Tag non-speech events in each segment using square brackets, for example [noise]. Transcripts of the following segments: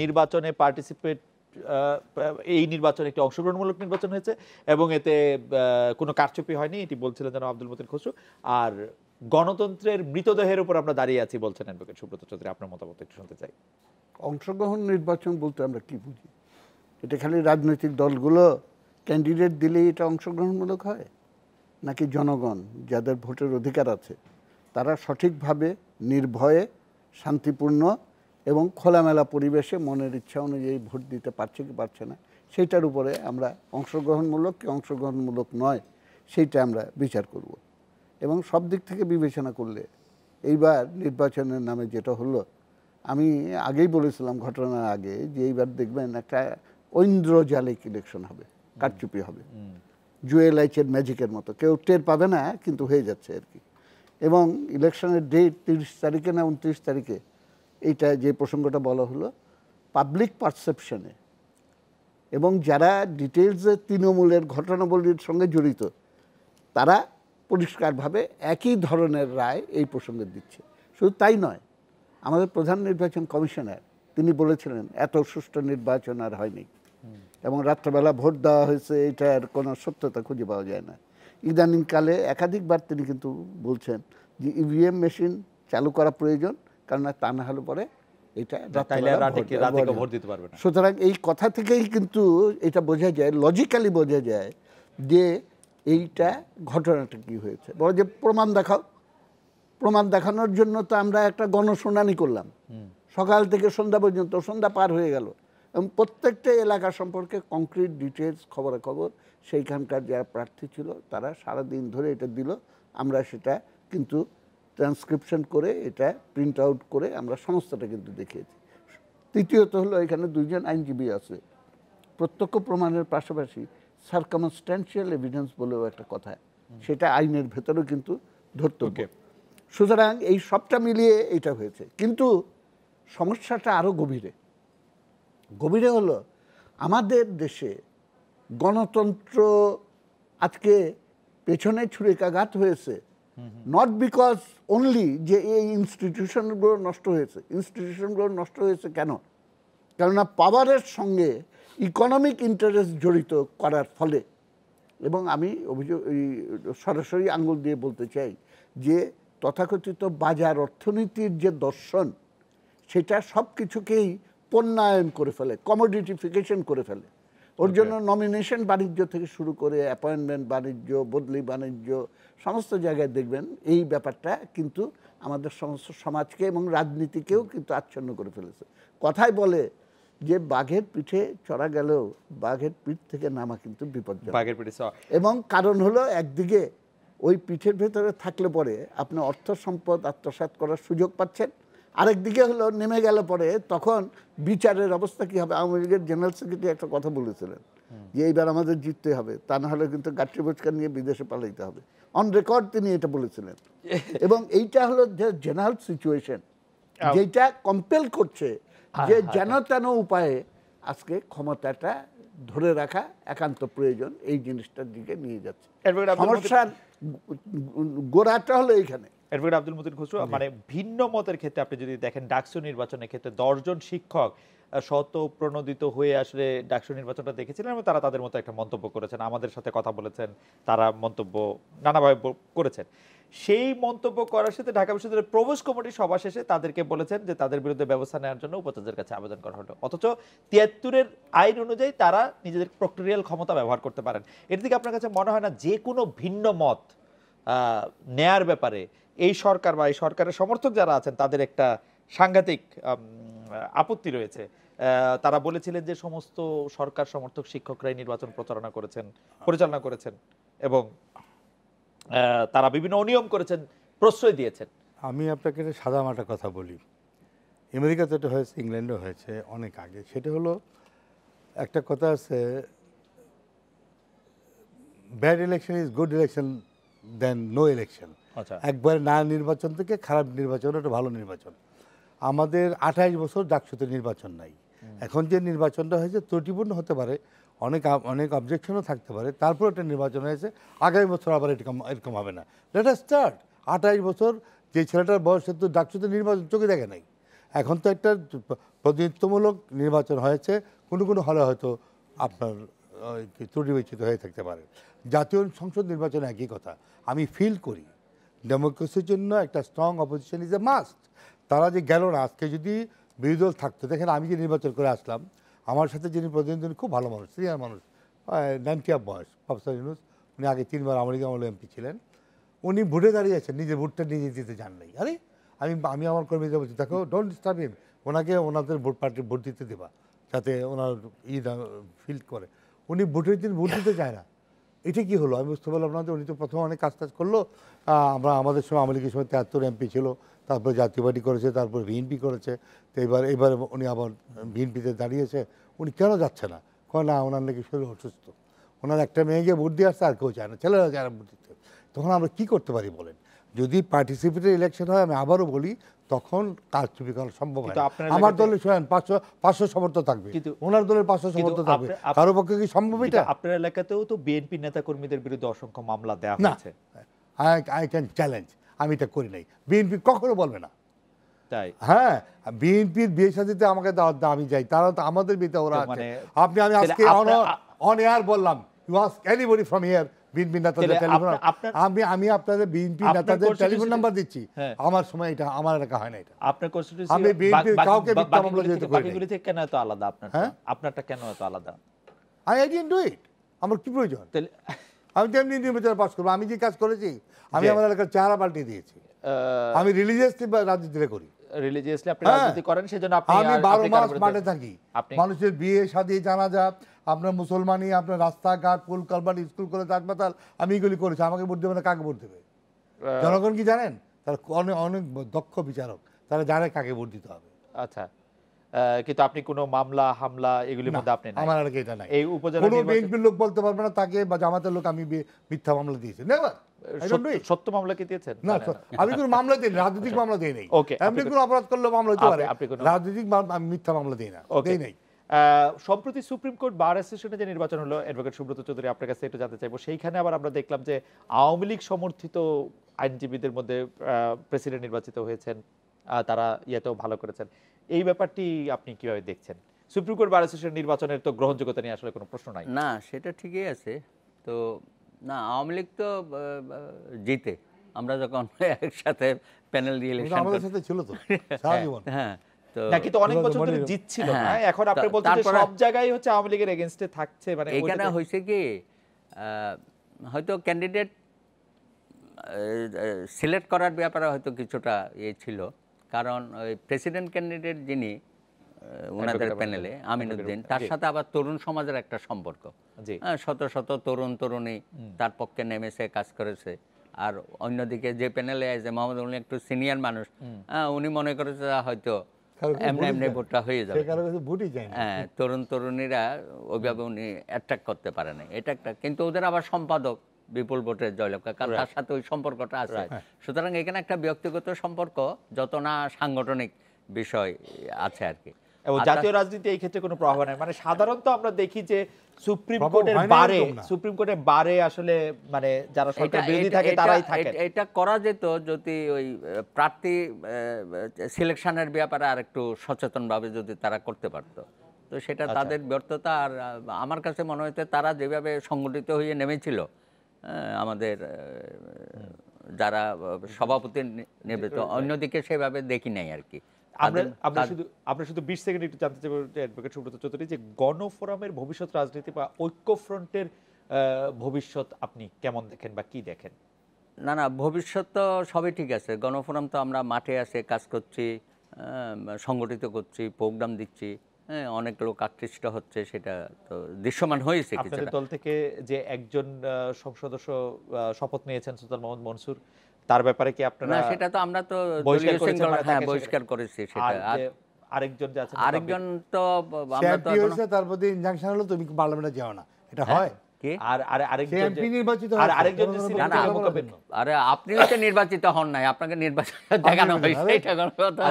নির্বাচনে পার্টিসিপেট এই নির্বাচন একটি অংশগ্রহণমূলক নির্বাচন হয়েছে এবং এতে কোনো কারচুপি হয়নি। এটি বলছিলেন যেন আব্দুল মতিন খসরু। আর গণতন্ত্রের মৃতদেহের উপর আমরা দাঁড়িয়ে আছি বলছেন অ্যাডভোকেট সুব্রত চৌধুরী। আপনার মতামত একটু শুনতে চাই। অংশগ্রহণ নির্বাচন বলতে আমরা কি বুঝি? এটা খালি রাজনৈতিক দলগুলো ক্যান্ডিডেট দিলেই এটা অংশগ্রহণমূলক হয়? নাকি জনগণ, যাদের ভোটের অধিকার আছে, তারা সঠিকভাবে, নির্ভয়ে, শান্তিপূর্ণ এবং খোলামেলা পরিবেশে মনের ইচ্ছা অনুযায়ী ভোট দিতে পারছে কি পারছে না সেইটার উপরে আমরা অংশগ্রহণমূলক কি অংশগ্রহণমূলক নয় সেইটা আমরা বিচার করব। এবং সব দিক থেকে বিবেচনা করলে এইবার নির্বাচনের নামে যেটা হলো আমি আগেই বলেছিলাম ঘটনার আগে যে এইবার দেখবেন একটা ঐন্দ্রজালিক ইলেকশন হবে কারচুপি হবে। জুয়েল আইচের ম্যাজিকের মতো কেউ টের পাবে না কিন্তু হয়ে যাচ্ছে আর কি। এবং ইলেকশনের ডেট তিরিশ তারিখে না উনত্রিশ তারিখে এইটা যে প্রসঙ্গটা বলা হলো পাবলিক পারসেপশনে এবং যারা ডিটেলসে তৃণমূলের ঘটনাবলীর সঙ্গে জড়িত তারা পরিষ্কারভাবে একই ধরনের রায় এই প্রসঙ্গে দিচ্ছে। শুধু তাই নয় আমাদের প্রধান নির্বাচন কমিশনার তিনি বলেছিলেন এত সুষ্ঠু নির্বাচন আর হয়নি। এবং রাত্রেবেলা ভোট দেওয়া হয়েছে এটার কোনো সত্যতা খুঁজে পাওয়া যায় না। ইদানিংকালে একাধিকবার তিনি কিন্তু বলছেন যে ইভিএম মেশিন চালু করা প্রয়োজন কারণ তা না হলে পরে এটা সুতরাং এই কথা থেকেই কিন্তু এটা বোঝা যায় লজিক্যালি বোঝা যায় যে এইটা ঘটনাটা কি হয়েছে। বড় যে প্রমাণ দেখাও। প্রমাণ দেখানোর জন্য তো আমরা একটা গণশুনানি করলাম। সকাল থেকে সন্ধ্যা পর্যন্ত সন্ধ্যা পার হয়ে গেল। এবং প্রত্যেকটা এলাকা সম্পর্কে কংক্রিট ডিটেলস খবরাখবর সেইখানকার যারা প্রার্থী ছিল তারা সারা দিন ধরে এটা দিল। আমরা সেটা কিন্তু ট্রান্সক্রিপশন করে এটা প্রিন্ট আউট করে আমরা সমস্তটা কিন্তু দেখিয়েছি। তৃতীয়ত হলো এখানে দুইজন আইনজীবী আছে। প্রত্যক্ষ প্রমাণের পাশাপাশি সার্কামস্ট্যান্সিয়াল এভিডেন্স বলেও একটা কথা সেটা আইনের ভেতরেও কিন্তু ধর্তব্য। সুতরাং এই সবটা মিলিয়ে এটা হয়েছে। কিন্তু সমস্যাটা আরও গভীরে। গভীরে হলো আমাদের দেশে গণতন্ত্র আজকে পেছনে ছুরিকাঘাত হয়েছে। নট বিকজ অনলি যে এই ইনস্টিটিউশনগুলো নষ্ট হয়েছে। ইনস্টিটিউশনগুলো নষ্ট হয়েছে কেন? কেননা পাওয়ারের সঙ্গে ইকোনমিক ইন্টারেস্ট জড়িত করার ফলে। এবং আমি অভিযোগ সরাসরি আঙ্গুল দিয়ে বলতে চাই যে তথাকথিত বাজার অর্থনীতির যে দর্শন, সেটা সব কিছুকেই পণ্যায়ন করে ফেলে কমোডিটিফিকেশন করে ফেলে। ওর জন্য নমিনেশন বাণিজ্য থেকে শুরু করে অ্যাপয়েন্টমেন্ট বাণিজ্য বদলি বাণিজ্য সমস্ত জায়গায় দেখবেন এই ব্যাপারটা কিন্তু আমাদের সমস্ত সমাজকে এবং রাজনীতিকেও কিন্তু আচ্ছন্ন করে ফেলেছে। কথায় বলে যে বাঘের পিঠে চড়া গেলেও বাঘের পিঠ থেকে নামা কিন্তু বিপদ বাঘের পিঠে এবং কারণ হলো একদিকে ওই পিঠের ভেতরে থাকলে পরে আপনি অর্থ সম্পদ আত্মসাৎ করার সুযোগ পাচ্ছেন আরেকদিকে হলো নেমে গেল পরে তখন বিচারের অবস্থা কি হবে? আওয়ামী লীগের জেনারেল সেক্রেটারি একটা কথা বলেছিলেন যে এইবার আমাদের জিততে হবে তা না হলে কিন্তু গাঠি বোচকা নিয়ে বিদেশে পালাইতে হবে। অন রেকর্ড তিনি এটা বলেছিলেন। [laughs] এবং এইটা হলো যে জেনারেল সিচুয়েশন যেটা কম্পেল করছে যে যেন তেন উপায়ে আজকে ক্ষমতাটা ধরে রাখা একান্ত প্রয়োজন এই জিনিসটার দিকে নিয়ে যাচ্ছে। সমস্যার গোড়াটা হলো এইখানে। অ্যাডভোকেট আব্দুল মতিন খসরু মানে ভিন্ন মতের ক্ষেত্রে আপনি যদি দেখেন ডাকসু নির্বাচনের ক্ষেত্রে দশজন শিক্ষক শত প্রণোদিত হয়ে আসলে ডাকসু নির্বাচনটা দেখেছিলেন এবং তারা তাদের মতো একটা মন্তব্য করেছেন। আমাদের সাথে কথা বলেছেন তারা মন্তব্য নানাভাবে করেছেন। সেই মন্তব্য করার সাথে ঢাকা বিশ্ববিদ্যালয়ের প্রবেশ কমিটির সভা শেষে তাদেরকে বলেছেন যে তাদের বিরুদ্ধে ব্যবস্থা নেওয়ার জন্য উপাচার্যের কাছে আবেদন করা হলো। অথচ তিয়াত্তরের আইন অনুযায়ী তারা নিজেদের প্রক্টোরিয়াল ক্ষমতা ব্যবহার করতে পারেন। এর দিকে আপনার কাছে মনে হয় না যে কোনো ভিন্ন মত নেয়ার ব্যাপারে এই সরকার বা এই সরকারের সমর্থক যারা আছেন, তাদের একটা সাংঘাতিক আপত্তি রয়েছে। তারা বলেছিলেন যে সমস্ত সরকার সমর্থক শিক্ষকরাই নির্বাচন প্রচারণা করেছেন, পরিচালনা করেছেন এবং তারা বিভিন্ন অনিয়ম করেছেন, প্রশ্রয় দিয়েছেন। আমি আপনাকে সাদা মাটা কথা বলি। আমেরিকাতে এটা হয়েছে, ইংল্যান্ডে হয়েছে, অনেক আগে। সেটা হলো, একটা কথা আছে, bad election is good election then no election. একবার না নির্বাচন থেকে খারাপ নির্বাচন একটা ভালো নির্বাচন। আমাদের আঠাইশ বছর ডাকসুতে নির্বাচন নাই। এখন যে নির্বাচনটা হয়েছে ত্রুটিপূর্ণ হতে পারে অনেক অনেক অবজেকশনও থাকতে পারে তারপর একটা নির্বাচন হয়েছে আগামী বছর আবার এরকম এরকম হবে না। লেট স্টার্ট আঠাইশ বছর যে ছেলেটার বয়স তো ডাকসুতে নির্বাচন চোখে দেখে নাই। এখন তো একটা প্রতিনিধিত্বমূলক নির্বাচন হয়েছে কোনো কোনো হলে হয়তো আপনার ত্রুটি বিচ্ছিত হয়ে থাকতে পারে। জাতীয় সংসদ নির্বাচন একই কথা। আমি ফিল করি ডেমোক্রেসির জন্য একটা strong opposition is a must তারা যে গেল না, আজকে যদি বিরোধী দল থাকতো, দেখেন আমি যে নির্বাচন করে আসলাম, আমার সাথে যিনি প্রতিনিধি খুব ভালো মানুষ সিনিয়র মানুষ নাইনটি অফ বয়স প্রফেসর ইউনুস উনি আগে তিনবার আমেরিকা আমলে এমপি ছিলেন। উনি ভোটে দাঁড়িয়ে আছেন নিজের ভোটটা নিজে দিতে চান নাই। আরে, আমি আমি আমার কর্মীদের বলছি, দেখো ডোন্ট ডিস্টার্ব হিম ওনাকে ওনাদের ভোট পার্টি, ভোট দিতে দেবা, যাতে ওনার ই ফিল করে। উনি ভোটের দিন ভোট দিতে চায় না এটা কি হলো? আমি বুঝতে পারলাম না যে উনি তো প্রথমে অনেক কাজ টাজ করল। আমরা আমাদের সময় আওয়ামী লীগের সময় তেহাত্তর এমপি ছিল, তারপর জাতীয় পার্টি করেছে, তারপর বিএনপি করেছে। তো এবার এবার উনি আবার বিএনপিতে দাঁড়িয়েছে। উনি কেন যাচ্ছে না? কয়, না, ওনার নাকি শরীর অসুস্থ। ওনার একটা মেয়ে গিয়ে ভোট দিয়ে আসছে, আর কেউ চায় না। ছেলেরা না ভোট দিতে তখন আমরা কী করতে পারি বলেন? যদি পার্টিসিপেটের ইলেকশন হয় আমি আবারও বলি তখন কারচুপি করা সম্ভব হয় আমার দলে শোনেন পাঁচশো পাঁচশো সমর্থক থাকবে। ওনার দলের পাঁচশো কিন্তু সমর্থক থাকবে। কারও পক্ষে কি সম্ভব এটা? আপনার এলাকাতেও তো বিএনপি নেতা কর্মীদের বিরুদ্ধে অসংখ্য মামলা দেওয়া হয়েছে। আই আই ক্যান চ্যালেঞ্জ আমি এটা করি নাই। বিএনপি কখনো বলবে না। তাই? হ্যাঁ বিএনপির বিয়ে সাথীতে আমাকে দাওয়াত দেয়, আমি যাই। তারা তো আমাদের বিয়েতে ওরা আছে। মানে আপনি আমি আজকে অন এয়ার বললাম you ask anybody from here BNP নেতাদের টেলিফোন আমি আমি আপনাদের বিএনপি নেতাদের টেলিফোন নাম্বার দিচ্ছি। হ্যাঁ। আমার সময় এটা আমার এলাকা হয় না এটা। আপনার আমি কাউকে বা- মিথ্যা মামলা বাকিগুলি করি বাকিগুলি থেকে কেন এত আলাদা আপনার হ্যাঁ? আপনারটা কেন এত আলাদা? I I didn't do it আমার কি প্রয়োজন? আমি তেমনি নির্বাচন পাস করব। আমি যে কাজ করেছি আমি আমার এলাকার চেহারা পাল্টে দিয়েছি। আমি রিলিজিয়াসলি রাজনীতিটা করি। রিলিজিয়াসলি আপনি হ্যাঁ। রাজনীতি করেন সেজন্য আপনি আমি আর- বারো আপনি কারও মাস মাঠে থাকি। মানুষের বিয়ে শাদী জানাজা আপনার মুসলমানি আপনার রাস্তাঘাট পুল কালবাট স্কুল কলেজ হাসপাতাল আমি এগুলি করেছি। আমাকে ভোট দেবে না কাকে ভোট দেবে? জনগণ কি জানেন? তারা অনেক অনেক দক্ষ বিচারক তারা জানে কাকে ভোট দিতে হবে। আচ্ছা। কিন্তু আপনি কোনো মামলা হামলা এগুলির মধ্যে আপনি নাই। আমার এলাকায় এটা নাই। এই উপজেলা কোনো বিএনপির লোক বলতে পারবে না তাকে বা জামাতের লোক আমি মিথ্যা মামলা দিয়েছি। নেভার সত্য- মামলা কি দিয়েছেন? না আমি কোনো মামলা দিই রাজনৈতিক মামলা দিই নাই। [laughs] এমনি আপনি কোনো অপরাধ করলে মামলা হতে পারে। রাজনৈতিক মিথ্যা মামলা দিই না. দেই নাই। সম্প্রতি সুপ্রিম কোর্ট বার অ্যাসোসিয়েশনে যে নির্বাচন হলো অ্যাডভোকেট সুব্রত চৌধুরী আপনার কাছে একটু জানতে চাইব। সেইখানে আবার আমরা দেখলাম যে আওয়ামী লীগ সমর্থিত আইনজীবীদের মধ্যে প্রেসিডেন্ট নির্বাচিত হয়েছেন তারা ইয়েতেও ভালো করেছেন। এই ব্যাপারটি আপনি কীভাবে দেখছেন? সুপ্রিম কোর্ট বার অ্যাসোসিয়েশন নির্বাচনের তো গ্রহণযোগ্যতা নিয়ে আসলে কোনো প্রশ্ন নাই। না সেটা ঠিকই আছে। তো না আওয়ামী লীগ তো জিতে। আমরা যখন [laughs] একসাথে প্যানেল দিয়ে ইলেকশন আমাদের সাথে ছিল তো [laughs] সারা হ্যাঁ তো অনেক বছর ধরে জিতছিল হ্যাঁ, না? এখন আপনি বলছেন যে সব জায়গায় হচ্ছে আওয়ামী লীগের এগেনস্টে থাকছে মানে এখানে কি হয়তো ক্যান্ডিডেট সিলেক্ট করার ব্যাপারে হয়তো কিছুটা ইয়ে ছিল। কারণ ওই প্রেসিডেন্ট ক্যান্ডিডেট যিনি ওনাদের প্যানেলে আমিনুদ্দিন তার সাথে আবার তরুণ সমাজের একটা সম্পর্ক। হ্যাঁ, শত শত তরুণ তরুণী তার পক্ষে নেমেছে কাজ করেছে। আর অন্যদিকে যে প্যানেলে আছে মোহাম্মদ উনি একটু সিনিয়র মানুষ হ্যাঁ, উনি মনে করেছে হয়তো এমনি এমনি ভোটটা হয়ে যাবে। ভোটই যায় হ্যাঁ তরুণ তরুণীরা ওইভাবে উনি অ্যাট্রাক্ট করতে পারে না এটা একটা কিন্তু ওদের আবার সম্পাদক বিপুল ভোটের জয়লাভ করে, কারণ তার সাথে ওই সম্পর্কটা আছে। সুতরাং এখানে একটা ব্যক্তিগত সম্পর্ক যত না সাংগঠনিক বিষয় আছে আর কি। এবং জাতীয় রাজনীতি এই ক্ষেত্রে কোনো প্রভাব নাই। মানে সাধারণত আমরা দেখি যে সুপ্রিম কোর্টের বারে সুপ্রিম কোর্টের বারে আসলে মানে যারা সরকার বিরোধী থাকে তারাই থাকে। এটা করা যেত যদি ওই প্রার্থী সিলেকশনের ব্যাপারে আর একটু সচেতনভাবে যদি তারা করতে পারতো। তো সেটা আচ্ছা। তাদের ব্যর্থতা আর আমার কাছে মনে হচ্ছে তারা যেভাবে সংগঠিত হয়ে নেমেছিল আমাদের যারা সভাপতি নেবে তো অন্যদিকে সেভাবে দেখি নাই আর কি। আমরা তাদের- আমরা তাদের- শুধু আমরা শুধু 20 সেকেন্ড একটু জানতে চাইব অ্যাডভোকেট সুব্রত চৌধুরী যে গণফোরামের ভবিষ্যৎ রাজনীতি বা ঐক্য ফ্রন্টের ভবিষ্যৎ আপনি কেমন দেখেন বা কি দেখেন? না না ভবিষ্যৎ তো সবই ঠিক আছে। গণফোরাম তো আমরা মাঠে আসে কাজ করছি সংগঠিত করছি প্রোগ্রাম দিচ্ছি। হ্যাঁ অনেক লোক আকৃষ্ট হচ্ছে সেটা তো দৃশ্যমান হয়েছে আপনাদের দল থেকে যে একজন সংসদ সদস্য শপথ নিয়েছেন সুলতান মোহাম্মদ মনসুর তার ব্যাপারে কি আপনারা না সেটা তো আমরা তো বহিষ্কার দলীয় শৃঙ্খলা- হ্যাঁ বহিষ্কার করেছি সেটা আর আরেকজন যে আছে আরেকজন তো আমরা তো এখনো- হয়েছে ইনজাংশন হলো তুমি পার্লামেন্টে যাও না? এটা হয়। কি? আর আরেকজন নির্বাচিত আর আরেকজন। আরে আপনি হচ্ছে নির্বাচিত হন নাই আপনাকে নির্বাচন দেখানো হয়েছে এটা কোনো কথা।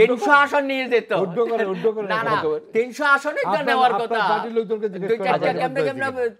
তিনশো আসন নিয়ে যেত। না না তিনশো আসনে নেওয়ার কথা।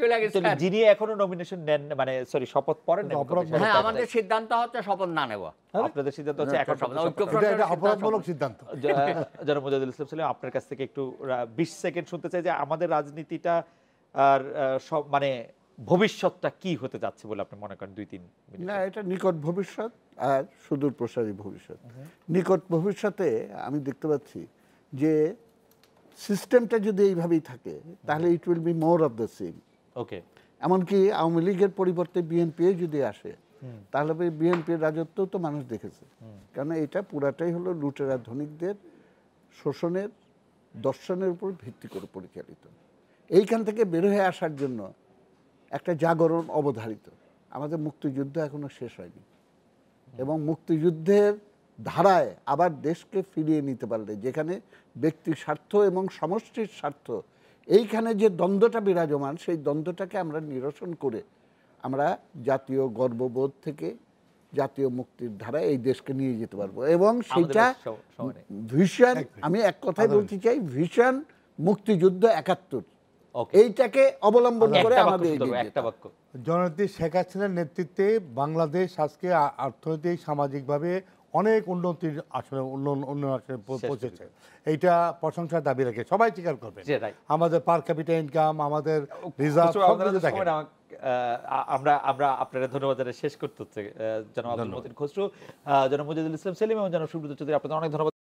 চলে গেছে? যিনি এখনও নমিনেশন নেন মানে সরি শপথ পড়েন হ্যাঁ আমাদের সিদ্ধান্ত হচ্ছে শপথ না নেওয়া। আপনাদের সিদ্ধান্ত হচ্ছে এখন অপরাধমূলক সিদ্ধান্ত। যারা মুজাহিদুল ইসলাম ছিলেন আপনার কাছ থেকে একটু বিশ সেকেন্ড শুনতে চাই যে আমাদের রাজনীতিটা আর সব মানে ভবিষ্যৎটা কি হতে যাচ্ছে বলে আপনি মনে করেন দুই তিন না এটা নিকট ভবিষ্যৎ আর সুদূর প্রসারী ভবিষ্যৎ। নিকট ভবিষ্যতে আমি দেখতে পাচ্ছি যে সিস্টেমটা যদি এইভাবেই থাকে তাহলে it will be more of the same okay. এমনকি আওয়ামী লীগের পরিবর্তে বিএনপি যদি আসে তাহলে বিএনপির রাজত্ব তো মানুষ দেখেছে। কারণ এটা পুরাটাই হলো লুটেরা ধনিকদের শোষণের দর্শনের উপর ভিত্তি করে পরিচালিত। এইখান থেকে বের হয়ে আসার জন্য একটা জাগরণ অবধারিত। আমাদের মুক্তিযুদ্ধ এখনও শেষ হয়নি। এবং মুক্তিযুদ্ধের ধারায় আবার দেশকে ফিরিয়ে নিতে পারলে যেখানে ব্যক্তির স্বার্থ এবং সমষ্টির স্বার্থ এইখানে যে দ্বন্দ্বটা বিরাজমান সেই দ্বন্দ্বটাকে আমরা নিরসন করে আমরা জাতীয় গর্ববোধ থেকে জাতীয় মুক্তির ধারায় এই দেশকে নিয়ে যেতে পারব। এবং সেটা। ভিশন আমি এক কথাই বলতে চাই ভিশন মুক্তিযুদ্ধ একাত্তর। এইটাকে অবলম্বন করে একটা আমাদের একটা বাক্য। জননেত্রী শেখ হাসিনার নেতৃত্বে বাংলাদেশ আজকে অর্থনৈতিক সামাজিকভাবে অনেক উন্নতির আসলে উন্নয়ন উন্নয়ন আসলে পৌঁছেছে। এইটা প্রশংসার দাবি রাখে সবাই স্বীকার করবে। আমাদের পার ক্যাপিটা ইনকাম আমাদের রিজার্ভ আমরা আমরা আপনারা ধন্যবাদ শেষ করতে হচ্ছে জনাব আব্দুল মতিন খসরু জনাব মুজাহিদুল ইসলাম সেলিম এবং জনাব সুব্রত চৌধুরী আপনাদের অনেক ধন্যবাদ।